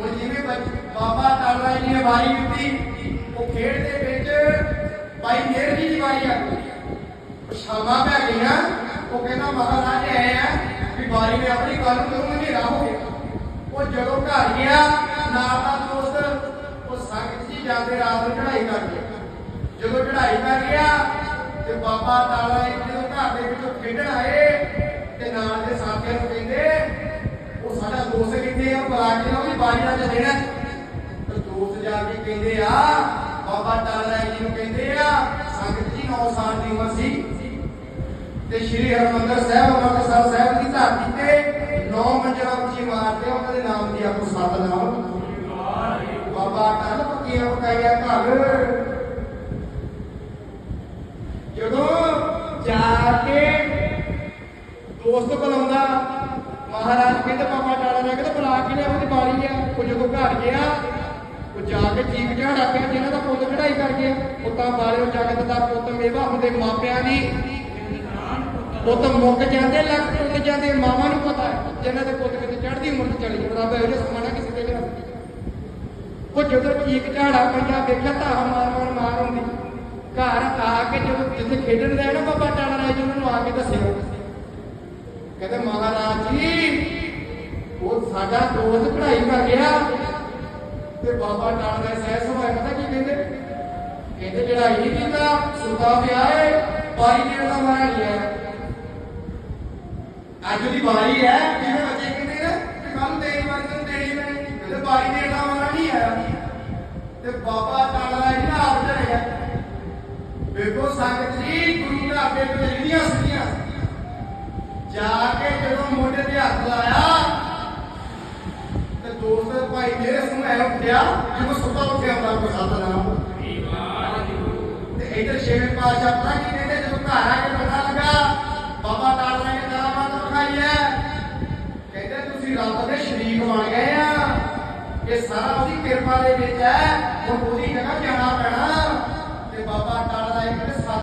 ਉਹ ਜਿਵੇਂ ਬਾਬਾ ਤਾਲਾ ਜੀ ਨੇ ਵਾਰੀ ਦਿੱਤੀ, ਉਹ ਖੇਡ ਦੇ ਵਿੱਚ ਭਾਈ ਨੇਰ ਜੀ ਦੀ ਵਾਰੀ ਆ ਗਈ। ਉਹ ਪੈ ਗਈਆਂ ਉਹ ਕਹਿੰਦਾ ਮਹਾਰਾਜ ਐ ਆ ਵੀ ਵਾਰੀ ਨੇ ਆਪਣੀ ਗੱਲ ਨੂੰ ਕਰੂੰਗਾ ਹਨੇਰਾ ਹੋ ਗਿਆ। ਉਹ ਜਦੋਂ ਘਰ ਗਿਆ, ਨਾਲ ਦਾ ਦੋਸਤ, ਉਹ ਸੰਗਤ ਜੀ ਜਾਂਦੇ ਰਾਤ ਨੂੰ ਚੜ੍ਹਾਈ ਕਰ ਗਿਆ। ਜਦੋਂ ਚੜਾਈ ਕਰ ਗਿਆ, ਤੇ ਬਾਬਾ ਤਾਲਾ ਜੀ ਜਦੋਂ ਘਰ ਦੇ ਵਿੱਚੋਂ ਖੇਡਣ ਆਏ, ਤੇ ਨਾਲ ਦੇ ਸਾਥੀਆਂ ਨੂੰ ਕਹਿੰਦੇ, ਉਹ ਸਾਡਾ ਦੋਸਤ ਕਿੱਥੇ ਆ ਬੁਲਾ ਕੇ ਨਾ ਉਹਦੀ ਬਾਰੀ ਦੇਣਾ? ਤੇ ਦੋਸਤ ਜਾ ਕੇ ਕਹਿੰਦੇ ਆ ਬਾਬਾ ਟਾਲਾ ਜੀ ਨੂੰ ਕਹਿੰਦੇ ਆ ਸੰਗਤ ਜੀ 9 ਸਾਲ ਦੀ ਉਮਰ ਸੀ। ਤੇ ਸ਼੍ਰੀ ਹਰਮੰਦਰ ਸਾਹਿਬ ਅੰਮ੍ਰਿਤਸਰ ਸਾਹਿਬ ਦੀ ਧਰਤੀ ਤੇ ਨੌ ਮੰਜ਼ਿਲਾਂ ਉੱਚੀ ਮਾਰਦੇ ਆ, ਉਹਨਾਂ ਦੇ ਨਾਮ ਦੀ ਆਪੋ ਸਤਨਾਮ ਬਾਬਾ ਟਾਲਾ ਪੱਕੀਆਂ ਪਕਾਈਆਂ ਘਰ। ਜਦੋਂ ਜਾ ਕੇ ਦੋਸਤ ਬੁਲਾਉਂਦਾ ਮਹਾਰਾਜ ਕਹਿੰਦੇ ਬਾਬਾ ਟਾਲਾ ਨੇ ਕਹਿੰਦਾ ਬੁਲਾ ਕੇ ਲਿਆ ਉਹਦੀ ਬਾਰੀ ਆ ਉਹ ਜਦੋਂ ਘਰ ਗਿਆ। ਉਹ ਜਾ ਕੇ ਚੀਕ ਝਾੜਾ ਪਿਆ ਜਿਹਨਾਂ ਦਾ ਪੁੱਤ ਚੜਾਈ ਕਰ ਗਿਆ। ਪੁੱਤਾਂ ਬਾਲਿਓ ਜਗਤ ਦਾ ਪੁੱਤ ਮੇਵਾ ਹੁੰਦੇ ਮਾਪਿਆਂ ਦੀ ਪੁੱਤ ਮੁੱਕ ਜਾਂਦੇ ਲੱਗ ਟੁੱਟ ਜਾਂਦੇ, ਮਾਵਾਂ ਨੂੰ ਪਤਾ ਹੈ। ਜਿਹਨਾਂ ਦੇ ਪੁੱਤ ਕਿਤੇ ਚੜ੍ਹਦੀ ਉਮਰ ਚ ਚਲੀ ਜਾਂਦਾ ਰੱਬ ਇਹੋ ਸਮਾਣਾ ਕਿਸੇ ਦੇ ਲਿਆ ਉਹ ਜਦੋਂ ਚੀਕ ਝਾੜਾ ਪੈਂਦਾ, ਵੇਖਿਆ ਤਾਂ ਮਾਰ ਮਾਰ ਮਾਰ ਹੁੰਦੀ ਘਰ ਆ ਕੇ ਜਦੋਂ ਜਿੱਥੇ ਖੇਡਣ ਦਾ ਨਾ ਬਾਬਾ ਟਾਣਾ ਰਾਜ ਉਹਨਾਂ ਨੂੰ ਆ ਕੇ ਦੱਸਿਆ ਕਹਿੰਦੇ ਮਹਾਰਾਜ ਜੀ ਸਾਡਾ ਦੋਸਤ ਪੜ੍ਹਾਈ ਕਰ ਗਿਆ ਤੇ ਬਾਬਾ ਟਾਣਾ ਦਾ ਸਹਿ ਸੁਭਾਅ ਪਤਾ ਕੀ ਕਹਿੰਦੇ? ਕਹਿੰਦੇ ਜਿਹੜਾ ਇਹ ਕੀਤਾ, ਸੁਤਾ ਪਿਆ ਏ ਪਾਰੀ ਦੇਣ ਦਾ ਮਾਰਾ ਨਹੀਂ ਅੱਜ ਦੀ ਵਾਰੀ ਹੈ, ਜਿਵੇਂ ਬੱਚੇ ਕਹਿੰਦੇ ਨੇ ਕਿ ਕੱਲ ਦੇਣ ਵਾਲੀ ਨੂੰ ਦੇਣੀ ਪੈਣੀ ਕਹਿੰਦੇ ਵਾਰੀ ਦੇਣ ਦਾ ਮਾਰਾ ਨਹੀਂ ਹੈ ਤੇ ਬਾਬਾ ਟਾਲਾ ਜੀ ਆਪ ਚੜਿਆ ਵੇਖੋ, ਸੰਗਤ ਜੀ, ਗੁਰੂ ਘਰ ਦੇ ਜਿਹੜੀਆਂ ਸੀਗੀਆਂ। ਜਾ ਕੇ ਜਦੋਂ ਮੋਢੇ ਤੇ ਹੱਥ ਲਾਇਆ ਤੇ ਦੋਸਤ ਭਾਈ ਮੇਰੇ ਸੁਣ ਐ ਉੱਠਿਆ ਜਿਵੇਂ ਸੁੱਤਾ ਉੱਠਿਆ ਹੁੰਦਾ ਕੋਈ ਸਤਨਾਮ ਤੇ ਇਧਰ ਛੇਵੇਂ ਪਾਤਸ਼ਾਹ ਪਤਾ ਕੀ ਕਹਿੰਦੇ, ਜਦੋਂ ਘਰ ਆ ਕੇ ਪਤਾ ਲੱਗਾ, ਬਾਬਾ ਟਾਲਾ ਨੇ ਕਰਾਮਾਤ ਵਿਖਾਈ ਹੈ। ਕਹਿੰਦੇ, ਤੁਸੀਂ ਰੱਬ ਦੇ ਸ਼ਰੀਕ ਬਣ ਗਏ ਆ। ਇਹ ਸਾਰਾ ਉਹਦੀ ਕਿਰਪਾ ਦੇ ਵਿੱਚ ਹੈ। ਹੁਣ ਉਹਦੀ ਜਗ੍ਹਾ ਜਾਣਾ ਪੈਣਾ। ਤੇ ਬਾਬਾ ਟਾਲਾ